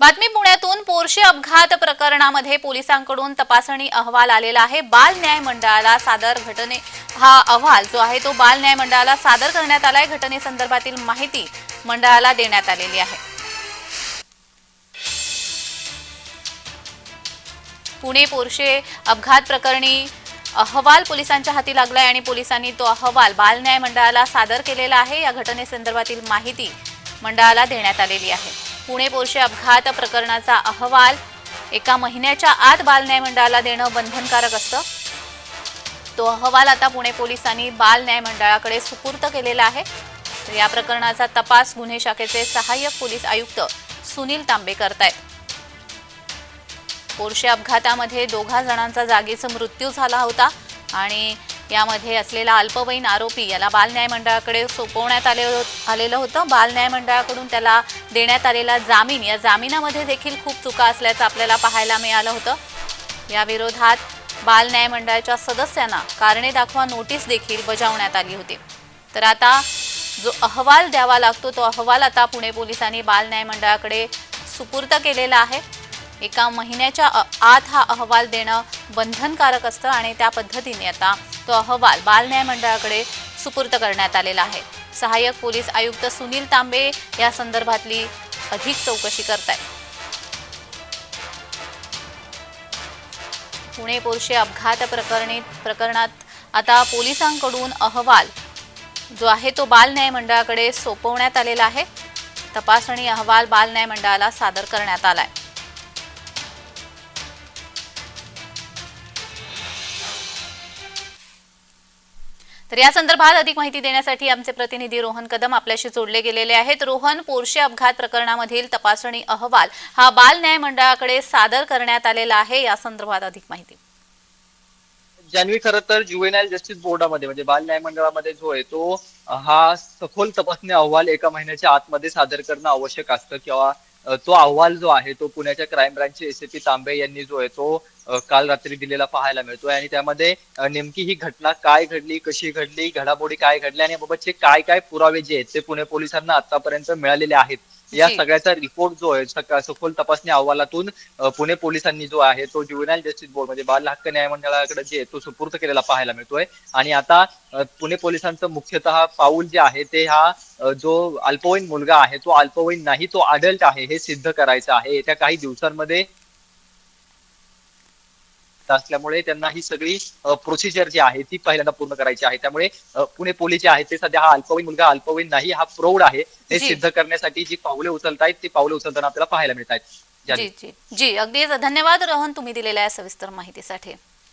बातमी पुण्यातून पोरशे अपघात प्रकरणामध्ये पोलिसांकडून तपासणी अहवाल आलेला आहे. बाल न्याय मंडळाला सादर घटने हा अहवाल जो आहे तो बाल न्याय मंडळाला सादर करण्यात आलाय. घटनेसंदर्भातील माहिती मंडळाला देण्यात आलेली आहे. पुणे पोरशे अपघात प्रकरणी अहवाल पोलिसांच्या हाती लागलाय आणि पोलिसांनी तो अहवाल बाल न्याय मंडळाला सादर केलेला आहे. या घटनेसंदर्भातील माहिती मंडळाला देण्यात आलेली आहे. पुणे पोर्शे अपघात प्रकरणाचा अहवाल एका महिन्याच्या आत बाल न्याय मंडळाला देणं बंधनकारक असतं. तो अहवाल आता पुणे पोलिसांनी बाल न्याय मंडळाकडे सुपूर्त केलेला आहे. तर या प्रकरणाचा तपास गुन्हे शाखेचे सहाय्यक पोलीस आयुक्त सुनील तांबे करतायत. पोरशे अपघातामध्ये दोघा जणांचा जागीच मृत्यू झाला होता आणि यामध्ये असलेला अल्पवयीन आरोपी याला बाल न्याय मंडळाकडे सोपवण्यात आले हो- आलेलं होतं. बाल न्याय मंडळाकडून त्याला देण्यात आलेला जामीन या जामिनामध्ये देखील खूप चुका असल्याचं आपल्याला पाहायला मिळालं होतं. या विरोधात बाल न्याय मंडळाच्या सदस्यांना कारणे दाखवा नोटीस देखील बजावण्यात आली होती. तर आता जो अहवाल द्यावा लागतो तो अहवाल आता पुणे पोलिसांनी बाल न्याय मंडळाकडे सुपूर्त केलेला आहे. एका महिन्याच्या आत हा अहवाल देणं बंधनकारक असतं आणि त्या पद्धतीने आता तो अहवाल बाल न्याय मंडळाकडे सुपूर्त करण्यात आलेला आहे. सहाय्यक पोलीस आयुक्त सुनील तांबे या संदर्भातली अधिक चौकशी करतायत. पुणे पोरशे अपघात प्रकरणी प्रकरणात आता पोलिसांकडून अहवाल जो आहे तो बाल न्याय मंडळाकडे सोपवण्यात आलेला आहे. तपासणी अहवाल बाल न्याय मंडळाला सादर करण्यात आला आहे तर या संदर्भात अधिक माहिती देण्यासाठी आमचे प्रतिनिधी रोहन कदम आपल्याशी जोडले गेलेले आहेत. रोहन पोरशे अपघात प्रकरणामधील तपासणी अहवाल हा बाल न्याय मंडळाकडे सादर करण्यात आलेला आहे. या संदर्भात अधिक माहिती. जान्हवी खरं तर ज्युएनाईल जस्टिस बोर्डामध्ये म्हणजे बाल न्याय मंडळामध्ये जो आहे तो हा सखोल तपासणी अहवाल एका महिन्याच्या आतमध्ये सादर करणं आवश्यक असतं किंवा तो अहवाल जो आहे तो पुण्याच्या क्राईम ब्रांचचे एसीपी तांबे यांनी जो आहे तो काल रात्री दिलेला पाहायला मिळतोय. आणि त्यामध्ये नेमकी ही घटना काय घडली कशी घडली घडामोडी काय घडल्या आणि याबाबतचे काय काय पुरावे जे आहेत ते पुणे पोलिसांना आतापर्यंत मिळालेले आहेत. या. सगळ्याचा रिपोर्ट जो आहे सखोल तपासणी अहवालातून पुणे पोलिसांनी जो आहे तो ज्युएनाईल जस्टिस बोर्ड म्हणजे बाल हक्क न्याय मंडळाकडे जे तो सुपूर्त केलेला पाहायला मिळतोय आणि आता पुणे पोलिसांचं मुख्यतः पाऊल जे आहे ते हा जो अल्पवयीन मुलगा आहे तो अल्पवयीन नाही तो अडल्ट आहे हे सिद्ध करायचं आहे येत्या काही दिवसांमध्ये असल्यामुळे त्यांना ही सगळी प्रोसिजर जी आहे ती पहिल्यांदा पूर्ण करायची आहे. त्यामुळे पुणे पोलीस जे आहेत ते सध्या हा अल्पवयीन मुलगा अल्पवयीन नाही हा प्रौढ आहे. हे. सिद्ध करण्यासाठी जी पावले उचलतायत ती पावले उचलताना आपल्याला पाहायला मिळत आहेत जी जी. जी अगदीच धन्यवाद रोहन तुम्ही दिलेल्या सविस्तर माहितीसाठी.